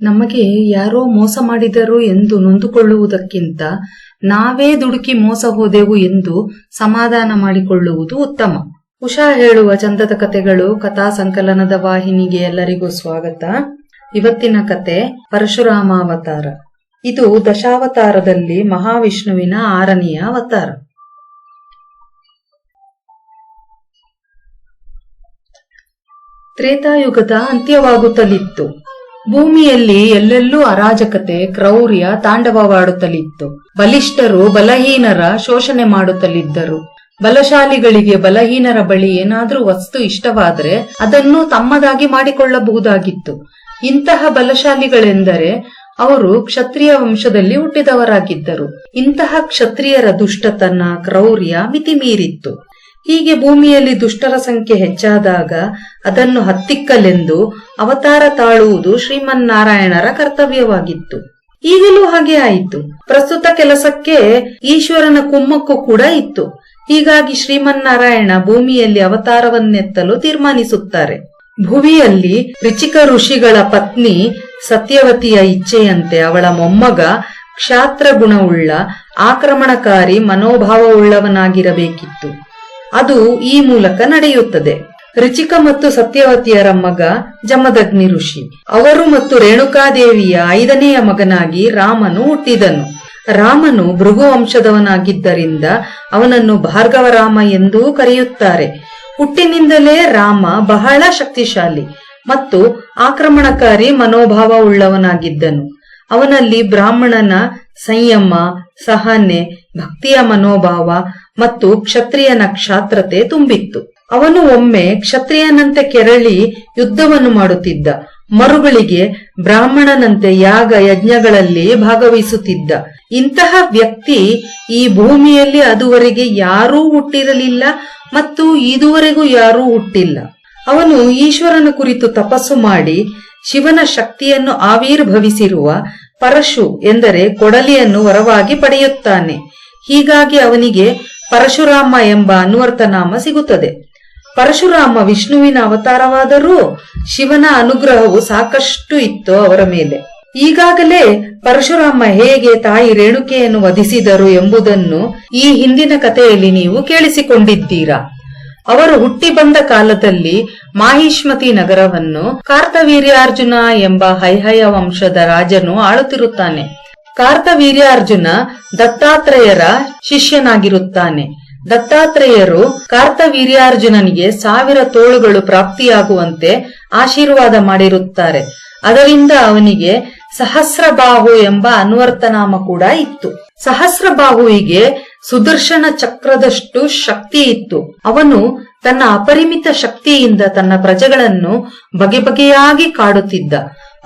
ನಮಗೆ ಯಾರೋ ಮೋಸ ಮಾಡಿದರು ಎಂದು ನೊಂದುಕೊಳ್ಳುವುದಕ್ಕಿಂತ ನಾವೇ ದುಡುಕಿ ಮೋಸ ಹೋದೆವು ಎಂದು ಸಮಾಧಾನ ಮಾಡಿಕೊಳ್ಳುವುದು ಉತ್ತಮ. ಉಷಾ ಹೇಳುವ ಚಂದದ ಕಥೆಗಳು ಕಥಾ ಸಂಕಲನದ ವಾಹಿನಿಗೆ ಎಲ್ಲರಿಗೂ ಸ್ವಾಗತ. ಇವತ್ತಿನ ಕತೆ ಪರಶುರಾಮ ಅವತಾರ ಇದು ದಶಾವತಾರದಲ್ಲಿ ಮಹಾವಿಷ್ಣುವಿನ ಆರನೆಯ ಅವತಾರ. ತ್ರೇತಾಯುಗದ ಅಂತ್ಯವಾಗುತ್ತಲಿತ್ತು. ಭೂಮಿಯಲ್ಲಿ ಎಲ್ಲೆಲ್ಲೂ ಅರಾಜಕತೆ, ಕ್ರೌರ್ಯ ತಾಂಡವವಾಡುತ್ತಲಿತ್ತು. ಬಲಿಷ್ಠರು ಬಲಹೀನರ ಶೋಷಣೆ ಮಾಡುತ್ತಲಿದ್ದರು. ಬಲಶಾಲಿಗಳಿಗೆ ಬಲಹೀನರ ಬಳಿ ಏನಾದರೂ ವಸ್ತು ಇಷ್ಟವಾದರೆ ಅದನ್ನು ತಮ್ಮದಾಗಿ ಮಾಡಿಕೊಳ್ಳಬಹುದಾಗಿತ್ತು. ಇಂತಹ ಬಲಶಾಲಿಗಳೆಂದರೆ ಅವರು ಕ್ಷತ್ರಿಯ ವಂಶದಲ್ಲಿ ಹುಟ್ಟಿದವರಾಗಿದ್ದರು. ಇಂತಹ ಕ್ಷತ್ರಿಯರ ದುಷ್ಟತನ, ಕ್ರೌರ್ಯ ಮಿತಿಮೀರಿತ್ತು. ಹೀಗೆ ಭೂಮಿಯಲ್ಲಿ ದುಷ್ಟರ ಸಂಖ್ಯೆ ಹೆಚ್ಚಾದಾಗ ಅದನ್ನು ಹತ್ತಿಕ್ಕಲೆಂದು ಅವತಾರ ತಾಳುವುದು ಶ್ರೀಮನ್ನಾರಾಯಣರ ಕರ್ತವ್ಯವಾಗಿತ್ತು. ಈಗಲೂ ಹಾಗೆ ಆಯಿತು. ಪ್ರಸ್ತುತ ಕೆಲಸಕ್ಕೆ ಈಶ್ವರನ ಕುಮ್ಮಕ್ಕು ಕೂಡ ಇತ್ತು. ಹೀಗಾಗಿ ಶ್ರೀಮನ್ನಾರಾಯಣ ಭೂಮಿಯಲ್ಲಿ ಅವತಾರವನ್ನೆತ್ತಲು ತೀರ್ಮಾನಿಸುತ್ತಾರೆ. ಭುವಿಯಲ್ಲಿ ರುಚಿಕ ಋಷಿಗಳ ಪತ್ನಿ ಸತ್ಯವತಿಯ ಇಚ್ಛೆಯಂತೆ ಅವಳ ಮೊಮ್ಮಗ ಕ್ಷಾತ್ರ ಗುಣವುಳ್ಳ ಆಕ್ರಮಣಕಾರಿ ಮನೋಭಾವವುಳ್ಳವನಾಗಿರಬೇಕಿತ್ತು. ಅದು ಈ ಮೂಲಕ ನಡೆಯುತ್ತದೆ. ರುಚಿಕ ಮತ್ತು ಸತ್ಯವತಿಯರ ಮಗ ಜಮದಗ್ನಿ ಋಷಿ. ಅವರು ಮತ್ತು ರೇಣುಕಾದೇವಿಯ ಐದನೆಯ ಮಗನಾಗಿ ರಾಮನು ಹುಟ್ಟಿದನು. ರಾಮನು ಭೃಗು ವಂಶದವನಾಗಿದ್ದರಿಂದ ಅವನನ್ನು ಭಾರ್ಗವರಾಮ ಎಂದೂ ಕರೆಯುತ್ತಾರೆ. ಹುಟ್ಟಿನಿಂದಲೇ ರಾಮ ಬಹಳ ಶಕ್ತಿಶಾಲಿ ಮತ್ತು ಆಕ್ರಮಣಕಾರಿ ಮನೋಭಾವ ಉಳ್ಳವನಾಗಿದ್ದನು. ಅವನಲ್ಲಿ ಬ್ರಾಹ್ಮಣನ ಸಂಯಮ, ಸಹನೆ ಭಕ್ತಿಯ ಮನೋಭಾವ ಮತ್ತು ಕ್ಷತ್ರಿಯನ ಕ್ಷಾತ್ರತೆ ತುಂಬಿತ್ತು. ಅವನು ಒಮ್ಮೆ ಕ್ಷತ್ರಿಯನಂತೆ ಕೆರಳಿ ಯುದ್ಧವನ್ನು ಮಾಡುತ್ತಿದ್ದ. ಮರುಗಳಿಗೆ ಬ್ರಾಹ್ಮಣನಂತೆ ಯಾಗ ಯಜ್ಞಗಳಲ್ಲಿ ಭಾಗವಹಿಸುತ್ತಿದ್ದ. ಇಂತಹ ವ್ಯಕ್ತಿ ಈ ಭೂಮಿಯಲ್ಲಿ ಅದುವರೆಗೆ ಯಾರೂ ಹುಟ್ಟಿರಲಿಲ್ಲ ಮತ್ತು ಇದುವರೆಗೂ ಯಾರೂ ಹುಟ್ಟಿಲ್ಲ. ಅವನು ಈಶ್ವರನ ಕುರಿತು ತಪಸ್ಸು ಮಾಡಿ ಶಿವನ ಶಕ್ತಿಯನ್ನು ಆವಿರ್ಭವಿಸಿರುವ ಪರಶು ಎಂದರೆ ಕೊಡಲಿಯನ್ನು ವರವಾಗಿ ಪಡೆಯುತ್ತಾನೆ. ಹೀಗಾಗಿ ಅವನಿಗೆ ಪರಶುರಾಮ ಎಂಬ ಅನ್ವರ್ಥನಾಮ ಸಿಗುತ್ತದೆ. ಪರಶುರಾಮ ವಿಷ್ಣುವಿನ ಅವತಾರವಾದರೂ ಶಿವನ ಅನುಗ್ರಹವು ಸಾಕಷ್ಟು ಇತ್ತು ಅವರ ಮೇಲೆ. ಈಗಾಗಲೇ ಪರಶುರಾಮ ಹೇಗೆ ತಾಯಿ ರೇಣುಕೆಯನ್ನು ವಧಿಸಿದರು ಎಂಬುದನ್ನು ಈ ಹಿಂದಿನ ಕಥೆಯಲ್ಲಿ ನೀವು ಕೇಳಿಸಿಕೊಂಡಿದ್ದೀರಾ. ಅವರು ಹುಟ್ಟಿ ಬಂದ ಕಾಲದಲ್ಲಿ ಮಾಹಿಷ್ಮತಿ ನಗರವನ್ನು ಕಾರ್ತವೀರ್ಯಾರ್ಜುನ ಎಂಬ ಹೈಹಯ ವಂಶದ ರಾಜನು ಆಳುತ್ತಿರುತ್ತಾನೆ. ಕಾರ್ತವೀರ್ಯಾರ್ಜುನ ದತ್ತಾತ್ರೇಯರ ಶಿಷ್ಯನಾಗಿರುತ್ತಾನೆ. ದತ್ತಾತ್ರೇಯರು ಕಾರ್ತವೀರ್ಯಾರ್ಜುನನಿಗೆ ಸಾವಿರ ತೋಳುಗಳು ಪ್ರಾಪ್ತಿಯಾಗುವಂತೆ ಆಶೀರ್ವಾದ ಮಾಡಿರುತ್ತಾರೆ. ಅದರಿಂದ ಅವನಿಗೆ ಸಹಸ್ರಬಾಹು ಎಂಬ ಅನ್ವರ್ತನಾಮ ಕೂಡ ಇತ್ತು. ಸಹಸ್ರಬಾಹುವಿಗೆ ಸುದರ್ಶನ ಚಕ್ರದಷ್ಟು ಶಕ್ತಿ ಇತ್ತು. ಅವನು ತನ್ನ ಅಪರಿಮಿತ ಶಕ್ತಿಯಿಂದ ತನ್ನ ಪ್ರಜೆಗಳನ್ನು ಬಗೆ ಬಗೆಯಾಗಿ ಕಾಡುತ್ತಿದ್ದ.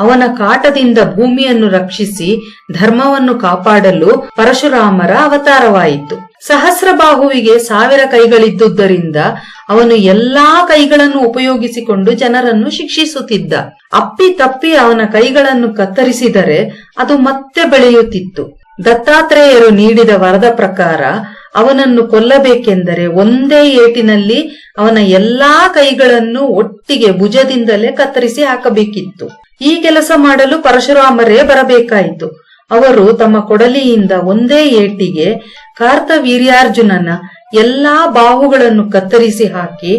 ಅವನ ಕಾಟದಿಂದ ಭೂಮಿಯನ್ನು ರಕ್ಷಿಸಿ ಧರ್ಮವನ್ನು ಕಾಪಾಡಲು ಪರಶುರಾಮರ ಅವತಾರವಾಯಿತು. ಸಹಸ್ರಬಾಹುವಿಗೆ ಸಾವಿರ ಕೈಗಳಿದ್ದುದರಿಂದ ಅವನು ಎಲ್ಲಾ ಕೈಗಳನ್ನು ಉಪಯೋಗಿಸಿಕೊಂಡು ಜನರನ್ನು ಶಿಕ್ಷಿಸುತ್ತಿದ್ದ. ಅಪ್ಪಿ ತಪ್ಪಿ ಅವನ ಕೈಗಳನ್ನು ಕತ್ತರಿಸಿದರೆ ಅದು ಮತ್ತೆ ಬೆಳೆಯುತ್ತಿತ್ತು. ದತ್ತಾತ್ರೇಯರು ನೀಡಿದ ವರದ ಪ್ರಕಾರ ಅವನನ್ನು ಕೊಲ್ಲಬೇಕೆಂದರೆ ಒಂದೇ ಏಟಿನಲ್ಲಿ ಅವನ ಎಲ್ಲಾ ಕೈಗಳನ್ನು ಒಟ್ಟಿಗೆ ಭುಜದಿಂದಲೇ ಕತ್ತರಿಸಿ ಹಾಕಬೇಕಿತ್ತು. ಈ ಕೆಲಸ ಮಾಡಲು ಪರಶುರಾಮರೇ ಬರಬೇಕಾಯಿತು. ಅವರು ತಮ್ಮ ಕೊಡಲಿಯಿಂದ ಒಂದೇ ಏಟಿಗೆ ಕಾರ್ತವೀರ್ಯಾರ್ಜುನನ ಎಲ್ಲಾ ಬಾಹುಗಳನ್ನು ಕತ್ತರಿಸಿ ಹಾಕಿ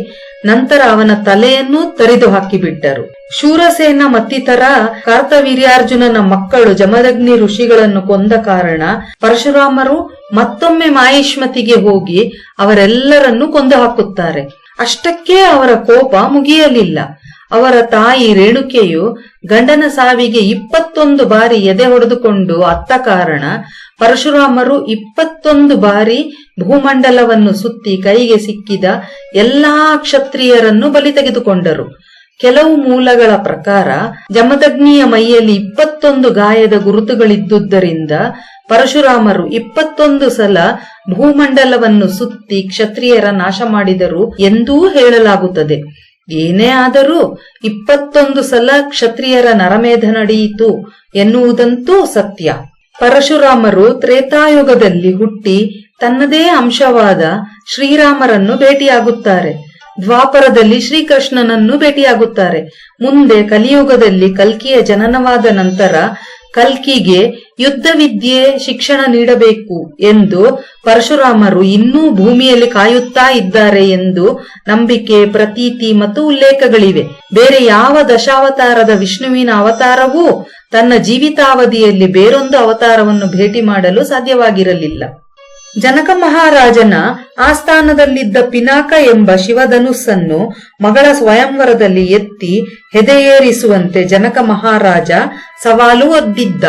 ನಂತರ ಅವನ ತಲೆಯನ್ನು ತರಿದು ಹಾಕಿಬಿಟ್ಟರು. ಶೂರಸೇನ ಮತ್ತಿತರ ಕಾರ್ತವೀರ್ಯಾರ್ಜುನನ ಮಕ್ಕಳು ಜಮದಗ್ನಿ ಋಷಿಗಳನ್ನು ಕೊಂದ ಕಾರಣ ಪರಶುರಾಮರು ಮತ್ತೊಮ್ಮೆ ಮಾಯಿಷ್ಮತಿಗೆ ಹೋಗಿ ಅವರೆಲ್ಲರನ್ನೂ ಕೊಂದು ಹಾಕುತ್ತಾರೆ. ಅಷ್ಟಕ್ಕೇ ಅವರ ಕೋಪ ಮುಗಿಯಲಿಲ್ಲ. ಅವರ ತಾಯಿ ರೇಣುಕೆಯು ಗಂಡನ ಸಾವಿಗೆ ಇಪ್ಪತ್ತೊಂದು ಬಾರಿ ಎದೆ ಹೊಡೆದುಕೊಂಡು ಅತ್ತ ಕಾರಣ ಪರಶುರಾಮರು ಇಪ್ಪತ್ತೊಂದು ಬಾರಿ ಭೂಮಂಡಲವನ್ನು ಸುತ್ತಿ ಕೈಗೆ ಸಿಕ್ಕಿದ ಎಲ್ಲಾ ಕ್ಷತ್ರಿಯರನ್ನು ಬಲಿ ತೆಗೆದುಕೊಂಡರು. ಕೆಲವು ಮೂಲಗಳ ಪ್ರಕಾರ ಜಮದಗ್ನಿಯ ಮೈಯಲ್ಲಿ ಇಪ್ಪತ್ತೊಂದು ಗಾಯದ ಗುರುತುಗಳಿದ್ದುದರಿಂದ ಪರಶುರಾಮರು ಇಪ್ಪತ್ತೊಂದು ಸಲ ಭೂಮಂಡಲವನ್ನು ಸುತ್ತಿ ಕ್ಷತ್ರಿಯರ ನಾಶ ಮಾಡಿದರು ಎಂದೂ ಹೇಳಲಾಗುತ್ತದೆ. ಏನೇ ಆದರೂ ಇಪ್ಪತ್ತೊಂದು ಸಲ ಕ್ಷತ್ರಿಯರ ನರಮೇಧ ನಡೆಯಿತು ಎನ್ನುವುದಂತೂ ಸತ್ಯ. ಪರಶುರಾಮರು ತ್ರೇತಾಯುಗದಲ್ಲಿ ಹುಟ್ಟಿ ತನ್ನದೇ ಅಂಶವಾದ ಶ್ರೀರಾಮರನ್ನು ಭೇಟಿಯಾಗುತ್ತಾರೆ. ದ್ವಾಪರದಲ್ಲಿ ಶ್ರೀಕೃಷ್ಣನನ್ನು ಭೇಟಿಯಾಗುತ್ತಾರೆ. ಮುಂದೆ ಕಲಿಯುಗದಲ್ಲಿ ಕಲ್ಕಿಯ ಜನನವಾದ ನಂತರ ಕಲ್ಕಿಗೆ ಯುದ್ಧ ವಿದ್ಯೆ ಶಿಕ್ಷಣ ನೀಡಬೇಕು ಎಂದು ಪರಶುರಾಮರು ಇನ್ನೂ ಭೂಮಿಯಲ್ಲಿ ಕಾಯುತ್ತಾ ಇದ್ದಾರೆ ಎಂದು ನಂಬಿಕೆ, ಪ್ರತೀತಿ ಮತ್ತು ಉಲ್ಲೇಖಗಳಿವೆ. ಬೇರೆ ಯಾವ ದಶಾವತಾರದ ವಿಷ್ಣುವಿನ ಅವತಾರವೂ ತನ್ನ ಜೀವಿತಾವಧಿಯಲ್ಲಿ ಬೇರೊಂದು ಅವತಾರವನ್ನು ಭೇಟಿ ಮಾಡಲು ಸಾಧ್ಯವಾಗಿರಲಿಲ್ಲ. ಜನಕ ಮಹಾರಾಜನ ಆಸ್ಥಾನದಲ್ಲಿದ್ದ ಪಿನಾಕ ಎಂಬ ಶಿವಧನುಸ್ಸನ್ನು ಮಗಳ ಸ್ವಯಂವರದಲ್ಲಿ ಎತ್ತಿ ಹೆದೆಯೇರಿಸುವಂತೆ ಜನಕ ಮಹಾರಾಜ ಸವಾಲು ಒಡ್ಡಿದ್ದ.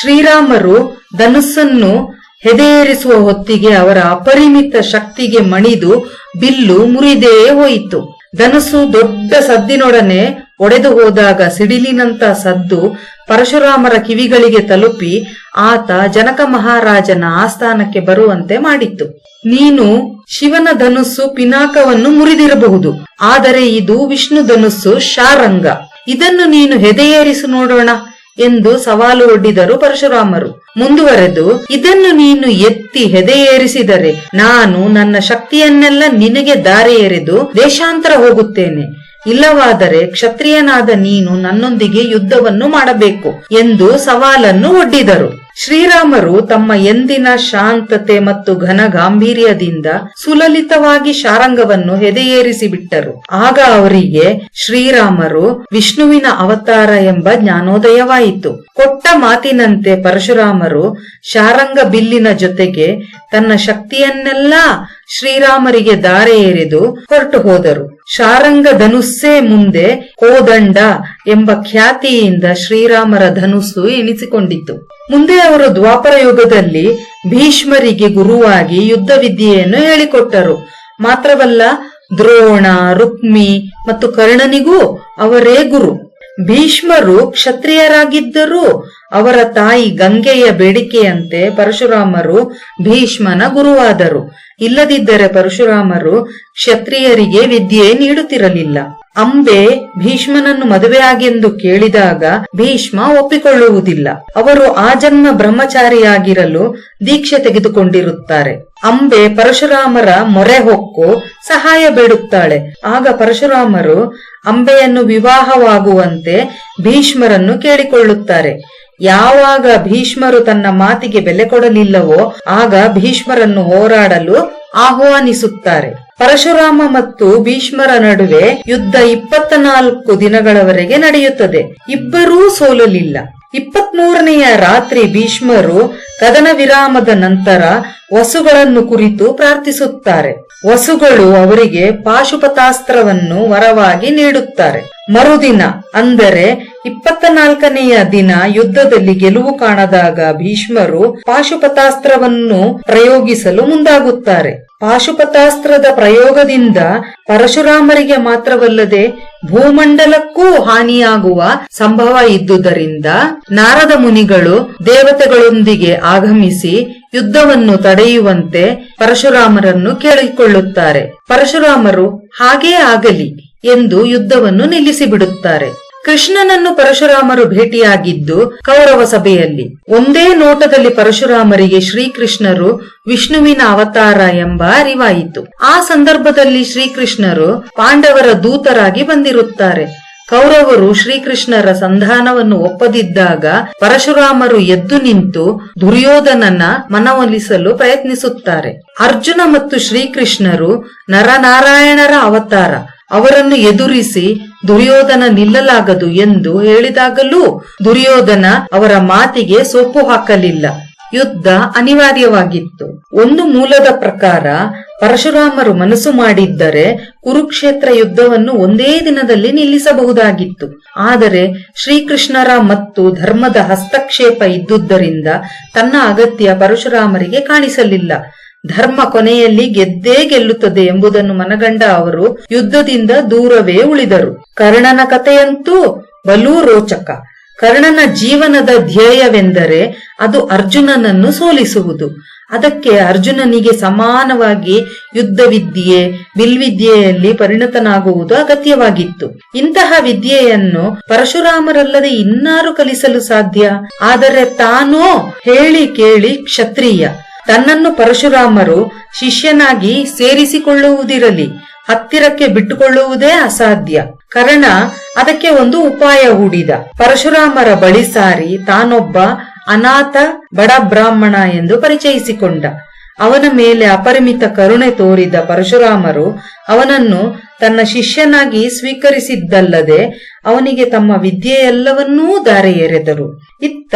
ಶ್ರೀರಾಮರು ಧನುಸ್ಸನ್ನು ಹೆದೆಯೇರಿಸುವ ಹೊತ್ತಿಗೆ ಅವರ ಅಪರಿಮಿತ ಶಕ್ತಿಗೆ ಮಣಿದು ಬಿಲ್ಲು ಮುರಿದೇ ಹೋಯಿತು. ಧನುಸ್ಸು ದೊಡ್ಡ ಸದ್ದಿನೊಡನೆ ಒಡೆದು ಹೋದಾಗ ಸಿಡಿಲಿನಂತ ಸದ್ದು ಪರಶುರಾಮರ ಕಿವಿಗಳಿಗೆ ತಲುಪಿ ಆತ ಜನಕ ಮಹಾರಾಜನ ಆಸ್ಥಾನಕ್ಕೆ ಬರುವಂತೆ ಮಾಡಿತ್ತು. ನೀನು ಶಿವನ ಧನುಸ್ಸು ಪಿನಾಕವನ್ನು ಮುರಿದಿರಬಹುದು. ಆದರೆ ಇದು ವಿಷ್ಣು ಧನುಸ್ಸು ಶಾರಂಗ. ಇದನ್ನು ನೀನು ಹೆದೆಯೇರಿಸು ನೋಡೋಣ ಎಂದು ಸವಾಲು ಒಡ್ಡಿದರು ಪರಶುರಾಮರು. ಮುಂದುವರೆದು, ಇದನ್ನು ನೀನು ಎತ್ತಿ ಹೆದೆಯೇರಿಸಿದರೆ ನಾನು ನನ್ನ ಶಕ್ತಿಯನ್ನೆಲ್ಲ ನಿನಗೆ ದಾರಿ ದೇಶಾಂತರ ಹೋಗುತ್ತೇನೆ. ಇಲ್ಲವಾದರೆ ಕ್ಷತ್ರಿಯನಾದ ನೀನು ನನ್ನೊಂದಿಗೆ ಯುದ್ಧವನ್ನು ಮಾಡಬೇಕು ಎಂದು ಸವಾಲನ್ನು ಒಡ್ಡಿದರು. ಶ್ರೀರಾಮರು ತಮ್ಮ ಎಂದಿನ ಶಾಂತತೆ ಮತ್ತು ಘನ ಗಾಂಭೀರ್ಯದಿಂದ ಸುಲಲಿತವಾಗಿ ಶಾರಂಗವನ್ನು ಹೆದೆಯೇರಿಸಿ ಬಿಟ್ಟರು ಆಗ ಅವರಿಗೆ ಶ್ರೀರಾಮರು ವಿಷ್ಣುವಿನ ಅವತಾರ ಎಂಬ ಜ್ಞಾನೋದಯವಾಯಿತು. ಕೊಟ್ಟ ಮಾತಿನಂತೆ ಪರಶುರಾಮರು ಶಾರಂಗ ಬಿಲ್ಲಿನ ಜೊತೆಗೆ ತನ್ನ ಶಕ್ತಿಯನ್ನೆಲ್ಲ ಶ್ರೀರಾಮರಿಗೆ ದಾರೆ ಎರೆದು ಹೊರಟು ಹೋದರು. ಶಾರಂಗ ಧನುಸ್ಸೇ ಮುಂದೆ ಕೋದಂಡ ಎಂಬ ಖ್ಯಾತಿಯಿಂದ ಶ್ರೀರಾಮರ ಧನುಸ್ಸು ಎನಿಸಿಕೊಂಡಿತು ಮುಂದೆ ಅವರು ದ್ವಾಪರ ಯುಗದಲ್ಲಿ ಭೀಷ್ಮರಿಗೆ ಗುರುವಾಗಿ ಯುದ್ಧ ವಿದ್ಯೆಯನ್ನು ಹೇಳಿಕೊಟ್ಟರು. ಮಾತ್ರವಲ್ಲ, ದ್ರೋಣ, ರುಕ್ಮಿ ಮತ್ತು ಕರ್ಣನಿಗೂ ಅವರೇ ಗುರು. ಭೀಷ್ಮರು ಕ್ಷತ್ರಿಯರಾಗಿದ್ದರೂ ಅವರ ತಾಯಿ ಗಂಗೆಯ ಬೇಡಿಕೆಯಂತೆ ಪರಶುರಾಮರು ಭೀಷ್ಮನ ಗುರುವಾದರು. ಇಲ್ಲದಿದ್ದರೆ ಪರಶುರಾಮರು ಕ್ಷತ್ರಿಯರಿಗೆ ವಿದ್ಯೆ ನೀಡುತ್ತಿರಲಿಲ್ಲ. ಅಂಬೆ ಭೀಷ್ಮನನ್ನು ಮದುವೆಯಾಗೆಂದು ಕೇಳಿದಾಗ ಭೀಷ್ಮ ಒಪ್ಪಿಕೊಳ್ಳುವುದಿಲ್ಲ. ಅವರು ಆ ಜನ್ಮ ಬ್ರಹ್ಮಚಾರಿಯಾಗಿರಲು ದೀಕ್ಷೆ ತೆಗೆದುಕೊಂಡಿರುತ್ತಾರೆ. ಅಂಬೆ ಪರಶುರಾಮರ ಮೊರೆ ಹೊಕ್ಕು ಸಹಾಯ ಬೇಡುತ್ತಾಳೆ. ಆಗ ಪರಶುರಾಮರು ಅಂಬೆಯನ್ನು ವಿವಾಹವಾಗುವಂತೆ ಭೀಷ್ಮರನ್ನು ಕೇಳಿಕೊಳ್ಳುತ್ತಾರೆ. ಯಾವಾಗ ಭೀಷ್ಮರು ತನ್ನ ಮಾತಿಗೆ ಬೆಲೆ ಕೊಡಲಿಲ್ಲವೋ ಆಗ ಭೀಷ್ಮರನ್ನು ಹೋರಾಡಲು ಆಹ್ವಾನಿಸುತ್ತಾರೆ. ಪರಶುರಾಮ ಮತ್ತು ಭೀಷ್ಮರ ನಡುವೆ ಯುದ್ಧ ಇಪ್ಪತ್ತ ನಾಲ್ಕು ದಿನಗಳವರೆಗೆ ನಡೆಯುತ್ತದೆ. ಇಬ್ಬರೂ ಸೋಲಲಿಲ್ಲ. ಇಪ್ಪತ್ಮೂರನೆಯ ರಾತ್ರಿ ಭೀಷ್ಮರು ಕದನ ವಿರಾಮದ ನಂತರ ವಸುಗಳನ್ನು ಕುರಿತು ಪ್ರಾರ್ಥಿಸುತ್ತಾರೆ. ವಸುಗಳು ಅವರಿಗೆ ಪಾಶುಪತಾಸ್ತ್ರವನ್ನು ವರವಾಗಿ ನೀಡುತ್ತಾರೆ. ಮರುದಿನ, ಅಂದರೆ ಇಪ್ಪತ್ತ ನಾಲ್ಕನೆಯ ದಿನ ಯುದ್ಧದಲ್ಲಿ ಗೆಲುವು ಕಾಣದಾಗ ಭೀಷ್ಮರು ಪಾಶುಪತಾಸ್ತ್ರವನ್ನು ಪ್ರಯೋಗಿಸಲು ಮುಂದಾಗುತ್ತಾರೆ. ಪಾಶುಪತಾಸ್ತ್ರದ ಪ್ರಯೋಗದಿಂದ ಪರಶುರಾಮರಿಗೆ ಮಾತ್ರವಲ್ಲದೆ ಭೂಮಂಡಲಕ್ಕೂ ಹಾನಿಯಾಗುವ ಸಂಭವ ಇದ್ದುದರಿಂದ ನಾರದ ಮುನಿಗಳು ದೇವತೆಗಳೊಂದಿಗೆ ಆಗಮಿಸಿ ಯುದ್ಧವನ್ನು ತಡೆಯುವಂತೆ ಪರಶುರಾಮರನ್ನು ಕೇಳಿಕೊಳ್ಳುತ್ತಾರೆ. ಪರಶುರಾಮರು ಹಾಗೇ ಆಗಲಿ ಎಂದು ಯುದ್ಧವನ್ನು ನಿಲ್ಲಿಸಿಬಿಡುತ್ತಾರೆ. ಕೃಷ್ಣನನ್ನು ಪರಶುರಾಮರು ಭೇಟಿಯಾಗಿದ್ದು ಕೌರವ ಸಭೆಯಲ್ಲಿ, ಒಂದೇ ನೋಟದಲ್ಲಿ ಪರಶುರಾಮರಿಗೆ ಶ್ರೀಕೃಷ್ಣರು ವಿಷ್ಣುವಿನ ಅವತಾರ ಎಂಬ ಅರಿವಾಯಿತು. ಆ ಸಂದರ್ಭದಲ್ಲಿ ಶ್ರೀಕೃಷ್ಣರು ಪಾಂಡವರ ದೂತರಾಗಿ ಬಂದಿರುತ್ತಾರೆ. ಕೌರವರು ಶ್ರೀಕೃಷ್ಣರ ಸಂಧಾನವನ್ನು ಒಪ್ಪದಿದ್ದಾಗ ಪರಶುರಾಮರು ಎದ್ದು ನಿಂತು ದುರ್ಯೋಧನನ ಮನವೊಲಿಸಲು ಪ್ರಯತ್ನಿಸುತ್ತಾರೆ. ಅರ್ಜುನ ಮತ್ತು ಶ್ರೀಕೃಷ್ಣರು ನರನಾರಾಯಣರ ಅವತಾರ, ಅವರನ್ನು ಎದುರಿಸಿ ದುರ್ಯೋಧನ ನಿಲ್ಲಲಾಗದು ಎಂದು ಹೇಳಿದಾಗಲೂ ದುರ್ಯೋಧನ ಅವರ ಮಾತಿಗೆ ಸೊಪ್ಪು ಹಾಕಲಿಲ್ಲ. ಯುದ್ಧ ಅನಿವಾರ್ಯವಾಗಿತ್ತು. ಒಂದು ಮೂಲದ ಪ್ರಕಾರ ಪರಶುರಾಮರು ಮನಸ್ಸು ಮಾಡಿದ್ದರೆ ಕುರುಕ್ಷೇತ್ರ ಯುದ್ಧವನ್ನು ಒಂದೇ ದಿನದಲ್ಲಿ ನಿಲ್ಲಿಸಬಹುದಾಗಿತ್ತು. ಆದರೆ ಶ್ರೀಕೃಷ್ಣರ ಮತ್ತು ಧರ್ಮದ ಹಸ್ತಕ್ಷೇಪ ಇದ್ದುದರಿಂದ ತನ್ನ ಅಗತ್ಯ ಪರಶುರಾಮರಿಗೆ ಕಾಣಿಸಲಿಲ್ಲ. ಧರ್ಮ ಕೊನೆಯಲ್ಲಿ ಗೆದ್ದೇ ಗೆಲ್ಲುತ್ತದೆ ಎಂಬುದನ್ನು ಮನಗಂಡ ಅವರು ಯುದ್ಧದಿಂದ ದೂರವೇ ಉಳಿದರು. ಕರ್ಣನ ಕಥೆಯಂತೂ ಬಲೂ ರೋಚಕ. ಕರ್ಣನ ಜೀವನದ ಧ್ಯೇಯವೆಂದರೆ ಅದು ಅರ್ಜುನನನ್ನು ಸೋಲಿಸುವುದು. ಅದಕ್ಕೆ ಅರ್ಜುನನಿಗೆ ಸಮಾನವಾಗಿ ಯುದ್ಧ ವಿದ್ಯೆ ಬಿಲ್ವಿದ್ಯೆಯಲ್ಲಿ ಪರಿಣತನಾಗುವುದು ಅಗತ್ಯವಾಗಿತ್ತು. ಇಂತಹ ವಿದ್ಯೆಯನ್ನು ಪರಶುರಾಮರಲ್ಲದೆ ಇನ್ನಾರು ಕಲಿಸಲು ಸಾಧ್ಯ? ಆದರೆ ತಾನೋ ಹೇಳಿ ಕೇಳಿ ಕ್ಷತ್ರಿಯ. ತನ್ನನ್ನು ಪರಶುರಾಮರು ಶಿಷ್ಯನಾಗಿ ಸೇರಿಸಿಕೊಳ್ಳುವುದಿರಲಿ, ಹತ್ತಿರಕ್ಕೆ ಬಿಟ್ಟುಕೊಳ್ಳುವುದೇ ಅಸಾಧ್ಯ. ಕರ್ಣ ಅದಕ್ಕೆ ಒಂದು ಉಪಾಯ ಹೂಡಿದ. ಪರಶುರಾಮರ ಬಳಿ ಸಾರಿ ತಾನೊಬ್ಬ ಅನಾಥ ಬಡ ಬ್ರಾಹ್ಮಣ ಎಂದು ಪರಿಚಯಿಸಿಕೊಂಡ. ಅವನ ಮೇಲೆ ಅಪರಿಮಿತ ಕರುಣೆ ತೋರಿದ ಪರಶುರಾಮರು ಅವನನ್ನು ತನ್ನ ಶಿಷ್ಯನಾಗಿ ಸ್ವೀಕರಿಸಿದ್ದಲ್ಲದೆ ಅವನಿಗೆ ತಮ್ಮ ವಿದ್ಯೆಯೆಲ್ಲವನ್ನೂ ದಾರೆ ಎರೆದರು ಇತ್ತ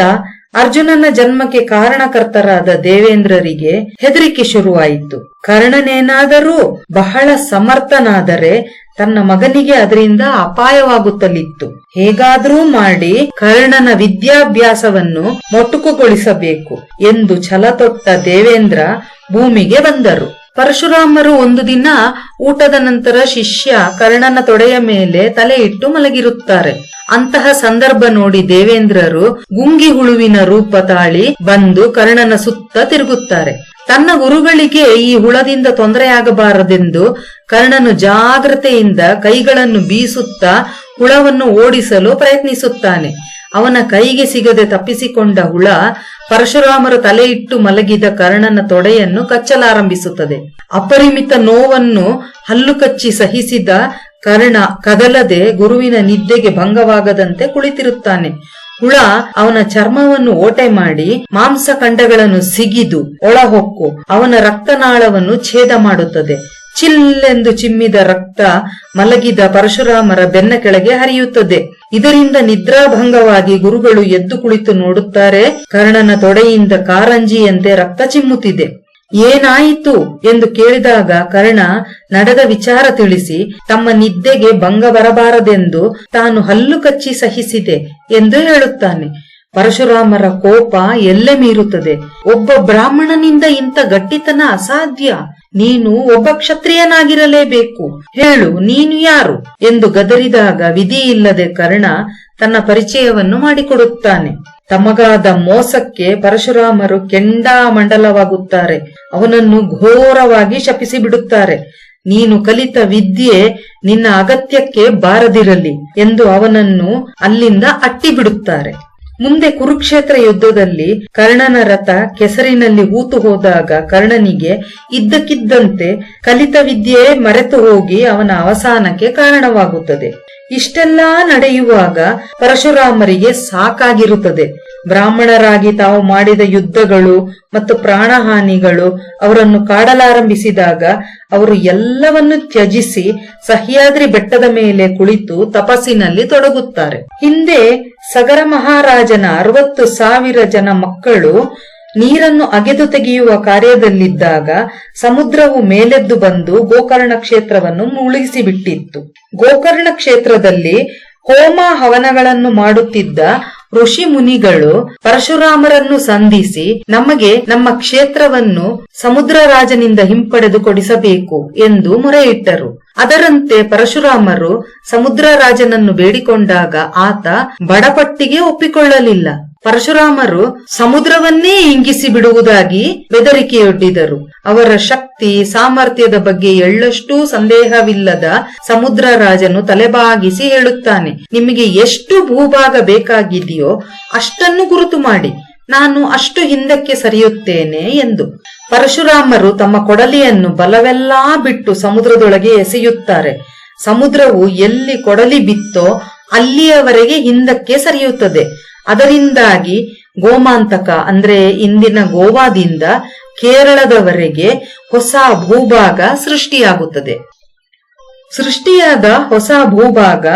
ಅರ್ಜುನನ ಜನ್ಮಕ್ಕೆ ಕಾರಣಕರ್ತರಾದ ದೇವೇಂದ್ರರಿಗೆ ಹೆದರಿಕೆ ಶುರುವಾಯಿತು. ಕರ್ಣನೇನಾದರೂ ಬಹಳ ಸಮರ್ಥನಾದರೆ ತನ್ನ ಮಗನಿಗೆ ಅದರಿಂದ ಅಪಾಯವಾಗುತ್ತಲಿತ್ತು. ಹೇಗಾದರೂ ಮಾಡಿ ಕರ್ಣನ ವಿದ್ಯಾಭ್ಯಾಸವನ್ನು ಮೊಟುಕುಗೊಳಿಸಬೇಕು ಎಂದು ಛಲತೊಟ್ಟ ದೇವೇಂದ್ರ ಭೂಮಿಗೆ ಬಂದರು. ಪರಶುರಾಮರು ಒಂದು ದಿನ ಊಟದ ನಂತರ ಶಿಷ್ಯ ಕರ್ಣನ ತೊಡೆಯ ಮೇಲೆ ತಲೆ ಇಟ್ಟು ಮಲಗಿರುತ್ತಾರೆ. ಅಂತಹ ಸಂದರ್ಭ ನೋಡಿ ದೇವೇಂದ್ರರು ಗುಂಗಿ ಹುಳುವಿನ ರೂಪ ತಾಳಿ ಬಂದು ಕರ್ಣನ ಸುತ್ತ ತಿರುಗುತ್ತಾರೆ. ತನ್ನ ಗುರುಗಳಿಗೆ ಈ ಹುಳದಿಂದ ತೊಂದರೆಯಾಗಬಾರದೆಂದು ಕರ್ಣನು ಜಾಗ್ರತೆಯಿಂದ ಕೈಗಳನ್ನು ಬೀಸುತ್ತಾ ಹುಳವನ್ನು ಓಡಿಸಲು ಪ್ರಯತ್ನಿಸುತ್ತಾನೆ. ಅವನ ಕೈಗೆ ಸಿಗದೆ ತಪ್ಪಿಸಿಕೊಂಡ ಹುಳ ಪರಶುರಾಮರು ತಲೆಯಿಟ್ಟು ಮಲಗಿದ ಕರ್ಣನ ತೊಡೆಯನ್ನು ಕಚ್ಚಲಾರಂಭಿಸುತ್ತದೆ. ಅಪರಿಮಿತ ನೋವನ್ನು ಹಲ್ಲು ಕಚ್ಚಿ ಸಹಿಸಿದ ಕರ್ಣ ಕದಲದೆ ಗುರುವಿನ ನಿದ್ದೆಗೆ ಭಂಗವಾಗದಂತೆ ಕುಳಿತಿರುತ್ತಾನೆ. ಹುಳ ಅವನ ಚರ್ಮವನ್ನು ಓಟೆ ಮಾಡಿ ಮಾಂಸಖಂಡಗಳನ್ನು ಸಿಗಿದು ಒಳಹೊಕ್ಕು ಅವನ ರಕ್ತನಾಳವನ್ನು ಛೇದ ಮಾಡುತ್ತದೆ. ಚಿಲ್ಲೆಂದು ಚಿಮ್ಮಿದ ರಕ್ತ ಮಲಗಿದ ಪರಶುರಾಮರ ಬೆನ್ನ ಕೆಳಗೆ ಹರಿಯುತ್ತದೆ. ಇದರಿಂದ ನಿದ್ರಾಭಂಗವಾಗಿ ಗುರುಗಳು ಎದ್ದು ಕುಳಿತು ನೋಡುತ್ತಾರೆ. ಕರ್ಣನ ತೊಡೆಯಿಂದ ಕಾರಂಜಿಯಂತೆ ರಕ್ತ ಚಿಮ್ಮುತ್ತಿದೆ. ಏನಾಯಿತು ಎಂದು ಕೇಳಿದಾಗ ಕರ್ಣ ನಡೆದ ವಿಚಾರ ತಿಳಿಸಿ ತಮ್ಮ ನಿದ್ದೆಗೆ ಭಂಗ ಬರಬಾರದೆಂದು ತಾನು ಹಲ್ಲು ಕಚ್ಚಿ ಸಹಿಸಿದೆ ಎಂದು ಹೇಳುತ್ತಾನೆ. ಪರಶುರಾಮರ ಕೋಪ ಎಲ್ಲೆ ಮೀರುತ್ತದೆ? ಒಬ್ಬ ಬ್ರಾಹ್ಮಣನಿಂದ ಇಂಥ ಗಟ್ಟಿತನ ಅಸಾಧ್ಯ? ನೀನು ಒಬ್ಬ ಕ್ಷತ್ರಿಯನಾಗಿರಲೇಬೇಕು. ಹೇಳು, ನೀನು ಯಾರು? ಎಂದು ಗದರಿದಾಗ ವಿಧಿ ಇಲ್ಲದೆ ಕರ್ಣ ತನ್ನ ಪರಿಚಯವನ್ನು ಮಾಡಿಕೊಡುತ್ತಾನೆ. ತಮಗಾದ ಮೋಸಕ್ಕೆ ಪರಶುರಾಮರು ಕೆಂಡಾಮಂಡಲವಾಗುತ್ತಾರೆ ಅವನನ್ನು ಘೋರವಾಗಿ ಶಪಿಸಿ ಬಿಡುತ್ತಾರೆ. ನೀನು ಕಲಿತ ವಿದ್ಯೆ ನಿನ್ನ ಅಗತ್ಯಕ್ಕೆ ಬಾರದಿರಲಿ ಎಂದು ಅವನನ್ನು ಅಲ್ಲಿಂದ ಅಟ್ಟಿ ಬಿಡುತ್ತಾರೆ ಮುಂದೆ ಕುರುಕ್ಷೇತ್ರ ಯುದ್ಧದಲ್ಲಿ ಕರ್ಣನ ರಥ ಕೆಸರಿನಲ್ಲಿ ಹೂತು ಹೋದಾಗ ಕರ್ಣನಿಗೆ ಇದ್ದಕ್ಕಿದ್ದಂತೆ ಕಲಿತ ವಿದ್ಯೆಯೇ ಮರೆತು ಹೋಗಿ ಅವನ ಅವಸಾನಕ್ಕೆ ಕಾರಣವಾಗುತ್ತದೆ. ಇಷ್ಟೆಲ್ಲಾ ನಡೆಯುವಾಗ ಪರಶುರಾಮರಿಗೆ ಸಾಕಾಗಿರುತ್ತದೆ. ಬ್ರಾಹ್ಮಣರಾಗಿ ತಾವು ಮಾಡಿದ ಯುದ್ಧಗಳು ಮತ್ತು ಪ್ರಾಣಹಾನಿಗಳು ಅವರನ್ನು ಕಾಡಲಾರಂಭಿಸಿದಾಗ ಅವರು ಎಲ್ಲವನ್ನು ತ್ಯಜಿಸಿ ಸಹ್ಯಾದ್ರಿ ಬೆಟ್ಟದ ಮೇಲೆ ಕುಳಿತು ತಪಸ್ಸಿನಲ್ಲಿ ತೊಡಗುತ್ತಾರೆ. ಹಿಂದೆ ಸಗರ ಮಹಾರಾಜನ ಅರವತ್ತು ಸಾವಿರ ಜನ ಮಕ್ಕಳು ನೀರನ್ನು ಅಗೆದು ತೆಗೆಯುವ ಕಾರ್ಯದಲ್ಲಿದ್ದಾಗ ಸಮುದ್ರವು ಮೇಲೆದ್ದು ಬಂದು ಗೋಕರ್ಣ ಕ್ಷೇತ್ರವನ್ನು ಮುಳುಗಿಸಿಬಿಟ್ಟಿತ್ತು. ಗೋಕರ್ಣ ಕ್ಷೇತ್ರದಲ್ಲಿ ಹೋಮ ಹವನಗಳನ್ನು ಮಾಡುತ್ತಿದ್ದ ಋಷಿ ಮುನಿಗಳು ಪರಶುರಾಮರನ್ನು ಸಂಧಿಸಿ ನಮಗೆ ನಮ್ಮ ಕ್ಷೇತ್ರವನ್ನು ಸಮುದ್ರ ರಾಜನಿಂದ ಹಿಂಪಡೆದು ಕೊಡಿಸಬೇಕು ಎಂದು ಮೊರೆಯಿಟ್ಟರು. ಅದರಂತೆ ಪರಶುರಾಮರು ಸಮುದ್ರ ರಾಜನನ್ನು ಬೇಡಿಕೊಂಡಾಗ ಆತ ಬಡಪಟ್ಟಿಗೆ ಒಪ್ಪಿಕೊಳ್ಳಲಿಲ್ಲ. ಪರಶುರಾಮರು ಸಮುದ್ರವನ್ನೇ ಇಂಗಿಸಿ ಬಿಡುವುದಾಗಿ ಬೆದರಿಕೆಯೊಡ್ಡಿದರು. ಅವರ ಶಕ್ತಿ, ಸಾಮರ್ಥ್ಯದ ಬಗ್ಗೆ ಎಳ್ಳಷ್ಟೂ ಸಂದೇಹವಿಲ್ಲದ ಸಮುದ್ರ ರಾಜನು ತಲೆಬಾಗಿಸಿ ಹೇಳುತ್ತಾನೆ, ನಿಮಗೆ ಎಷ್ಟು ಭೂಭಾಗ ಬೇಕಾಗಿದೆಯೋ ಅಷ್ಟನ್ನು ಗುರುತು ಮಾಡಿ, ನಾನು ಅಷ್ಟು ಹಿಂದಕ್ಕೆ ಸರಿಯುತ್ತೇನೆ ಎಂದು. ಪರಶುರಾಮರು ತಮ್ಮ ಕೊಡಲಿಯನ್ನು ಬಲವೆಲ್ಲಾ ಬಿಟ್ಟು ಸಮುದ್ರದೊಳಗೆ ಎಸೆಯುತ್ತಾರೆ. ಸಮುದ್ರವು ಎಲ್ಲಿ ಕೊಡಲಿ ಬಿತ್ತೋ ಅಲ್ಲಿಯವರೆಗೆ ಹಿಂದಕ್ಕೆ ಸರಿಯುತ್ತದೆ. ಅದರಿಂದಾಗಿ ಗೋಮಾಂತಕ, ಅಂದ್ರೆ ಇಂದಿನ ಗೋವಾದಿಂದ ಕೇರಳದವರೆಗೆ ಹೊಸ ಭೂಭಾಗ ಸೃಷ್ಟಿಯಾಗುತ್ತದೆ. ಸೃಷ್ಟಿಯಾದ ಹೊಸ ಭೂಭಾಗ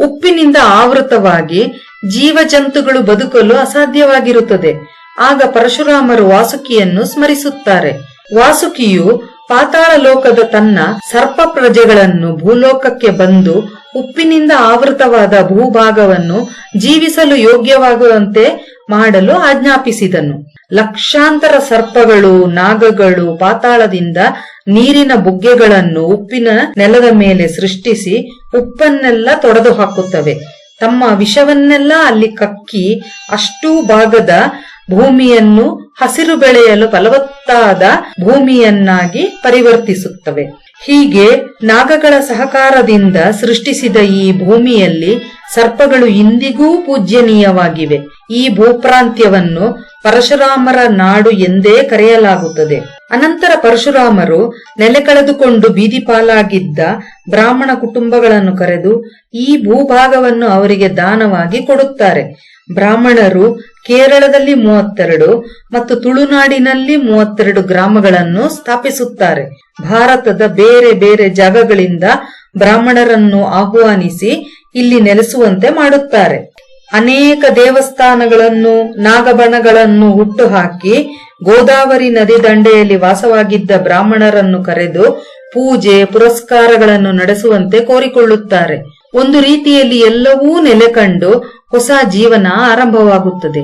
ಉಪ್ಪಿನಿಂದ ಆವೃತವಾಗಿ ಜೀವಜಂತುಗಳು ಬದುಕಲು ಅಸಾಧ್ಯವಾಗಿರುತ್ತದೆ. ಆಗ ಪರಶುರಾಮರು ವಾಸುಕಿಯನ್ನು ಸ್ಮರಿಸುತ್ತಾರೆ. ವಾಸುಕಿಯು ಪಾತಾಳ ಲೋಕದ ತನ್ನ ಸರ್ಪ ಪ್ರಜೆಗಳನ್ನು ಭೂಲೋಕಕ್ಕೆ ಬಂದು ಉಪ್ಪಿನಿಂದ ಆವೃತವಾದ ಭೂಭಾಗವನ್ನು ಜೀವಿಸಲು ಯೋಗ್ಯವಾಗುವಂತೆ ಮಾಡಲು ಆಜ್ಞಾಪಿಸಿದನು. ಲಕ್ಷಾಂತರ ಸರ್ಪಗಳು, ನಾಗಗಳು ಪಾತಾಳದಿಂದ ನೀರಿನ ಬುಗ್ಗೆಗಳನ್ನು ಉಪ್ಪಿನ ನೆಲದ ಮೇಲೆ ಸೃಷ್ಟಿಸಿ ಉಪ್ಪನ್ನೆಲ್ಲ ತೊಡೆದು ಹಾಕುತ್ತವೆ ತಮ್ಮ ವಿಷವನ್ನೆಲ್ಲ ಅಲ್ಲಿ ಕಕ್ಕಿ ಅಷ್ಟೂ ಭಾಗದ ಭೂಮಿಯನ್ನು ಹಸಿರು ಬೆಳೆಯಲು ಫಲವತ್ತಾದ ಭೂಮಿಯನ್ನಾಗಿ ಪರಿವರ್ತಿಸುತ್ತವೆ. ಹೀಗೆ ನಾಗಗಳ ಸಹಕಾರದಿಂದ ಸೃಷ್ಟಿಸಿದ ಈ ಭೂಮಿಯಲ್ಲಿ ಸರ್ಪಗಳು ಇಂದಿಗೂ ಪೂಜ್ಯನೀಯವಾಗಿವೆ. ಈ ಭೂಪ್ರಾಂತ್ಯವನ್ನು ಪರಶುರಾಮರ ನಾಡು ಎಂದೇ ಕರೆಯಲಾಗುತ್ತದೆ. ಅನಂತರ ಪರಶುರಾಮರು ನೆಲೆ ಕಳೆದುಕೊಂಡು ಬೀದಿಪಾಲಾಗಿದ್ದ ಬ್ರಾಹ್ಮಣ ಕುಟುಂಬಗಳನ್ನು ಕರೆದು ಈ ಭೂಭಾಗವನ್ನು ಅವರಿಗೆ ದಾನವಾಗಿ ಕೊಡುತ್ತಾರೆ. ಬ್ರಾಹ್ಮಣರು ಕೇರಳದಲ್ಲಿ ಮೂವತ್ತೆರಡು ಮತ್ತು ತುಳುನಾಡಿನಲ್ಲಿ ಮೂವತ್ತೆರಡು ಗ್ರಾಮಗಳನ್ನು ಸ್ಥಾಪಿಸುತ್ತಾರೆ. ಭಾರತದ ಬೇರೆ ಬೇರೆ ಜಾಗಗಳಿಂದ ಬ್ರಾಹ್ಮಣರನ್ನು ಆಹ್ವಾನಿಸಿ ಇಲ್ಲಿ ನೆಲೆಸುವಂತೆ ಮಾಡುತ್ತಾರೆ. ಅನೇಕ ದೇವಸ್ಥಾನಗಳನ್ನು, ನಾಗಬಣಗಳನ್ನು ಹುಟ್ಟುಹಾಕಿ ಗೋದಾವರಿ ನದಿ ದಂಡೆಯಲ್ಲಿ ವಾಸವಾಗಿದ್ದ ಬ್ರಾಹ್ಮಣರನ್ನು ಕರೆದು ಪೂಜೆ, ಪುರಸ್ಕಾರಗಳನ್ನು ನಡೆಸುವಂತೆ ಕೋರಿಕೊಳ್ಳುತ್ತಾರೆ. ಒಂದು ರೀತಿಯಲ್ಲಿ ಎಲ್ಲವೂ ನೆಲೆ ಕಂಡು ಹೊಸ ಜೀವನ ಆರಂಭವಾಗುತ್ತದೆ.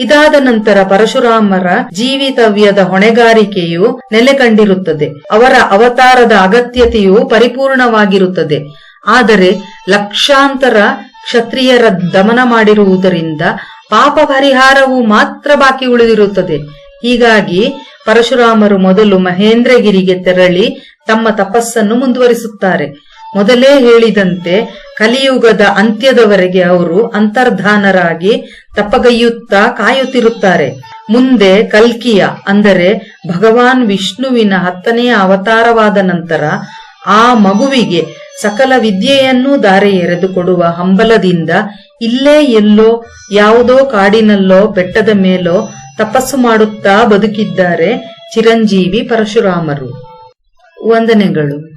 ಇದಾದ ನಂತರ ಪರಶುರಾಮರ ಜೀವಿತವ್ಯದ ಹೊಣೆಗಾರಿಕೆಯು ನೆಲೆ ಕಂಡಿರುತ್ತದೆ ಅವರ ಅವತಾರದ ಅಗತ್ಯತೆಯು ಪರಿಪೂರ್ಣವಾಗಿರುತ್ತದೆ. ಆದರೆ ಲಕ್ಷಾಂತರ ಕ್ಷತ್ರಿಯರ ದಮನ ಮಾಡಿರುವುದರಿಂದ ಪಾಪ ಪರಿಹಾರವು ಮಾತ್ರ ಬಾಕಿ ಉಳಿದಿರುತ್ತದೆ. ಹೀಗಾಗಿ ಪರಶುರಾಮರು ಮೊದಲು ಮಹೇಂದ್ರಗಿರಿಗೆ ತೆರಳಿ ತಮ್ಮ ತಪಸ್ಸನ್ನು ಮುಂದುವರಿಸುತ್ತಾರೆ. ಮೊದಲೇ ಹೇಳಿದಂತೆ ಕಲಿಯುಗದ ಅಂತ್ಯದವರೆಗೆ ಅವರು ಅಂತರ್ಧಾನರಾಗಿ ತಪಗೈಯುತ್ತಾ ಕಾಯುತ್ತಿರುತ್ತಾರೆ. ಮುಂದೆ ಕಲ್ಕಿಯ, ಅಂದರೆ ಭಗವಾನ್ ವಿಷ್ಣುವಿನ ಹತ್ತನೆಯ ಅವತಾರವಾದ ನಂತರ ಆ ಮಗುವಿಗೆ ಸಕಲ ವಿದ್ಯೆಯನ್ನೂ ದಾರೆ ಎರೆದುಕೊಡುವ ಹಂಬಲದಿಂದ ಇಲ್ಲೇ ಎಲ್ಲೋ ಯಾವುದೋ ಕಾಡಿನಲ್ಲೋ ಬೆಟ್ಟದ ಮೇಲೋ ತಪಸ್ಸು ಮಾಡುತ್ತಾ ಬದುಕಿದ್ದಾರೆ ಚಿರಂಜೀವಿ ಪರಶುರಾಮರು. ವಂದನೆಗಳು.